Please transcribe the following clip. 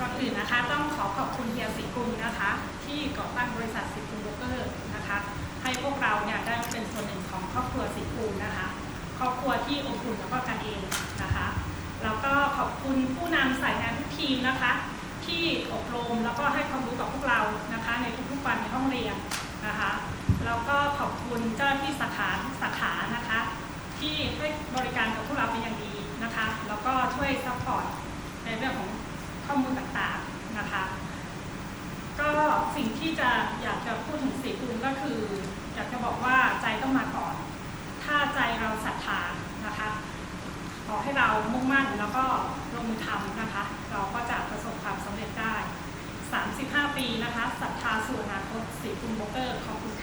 ก่อนอื่นนะคะต้องขอขอบคุณเฮียสิกุลนะคะ ที่ก่อตั้งบริษัทสิกุลโบรกเกอร์นะคะ ให้พวกเราเนี่ยได้เป็นส่วนหนึ่งของครอบครัวสิกุลนะคะ ครอบครัวที่อบอุ่นแล้วก็กันเองนะคะแล้วก็ขอบคุณผู้นำสายงานทุกทีมนะคะ ที่อบรมแล้วก็ให้ความรู้กับพวกเรานะคะ ในทุกๆวันในห้องเรียน อมูลต่างๆนะคะ ก็สิ่งที่จะอยากจะพูดถึงสีกุลก็คืออยากจะบอกว่าใจต้องมาก่อน ถ้าใจเราศรัทธานะคะขอให้เรามุ่งมั่นแล้วก็ลงมือทำนะคะ เราก็จะประสบความสำเร็จได้ 35 ปีนะคะศรัทธาสู่อนาคตสีกุลโบเกอร์ขอบคุณ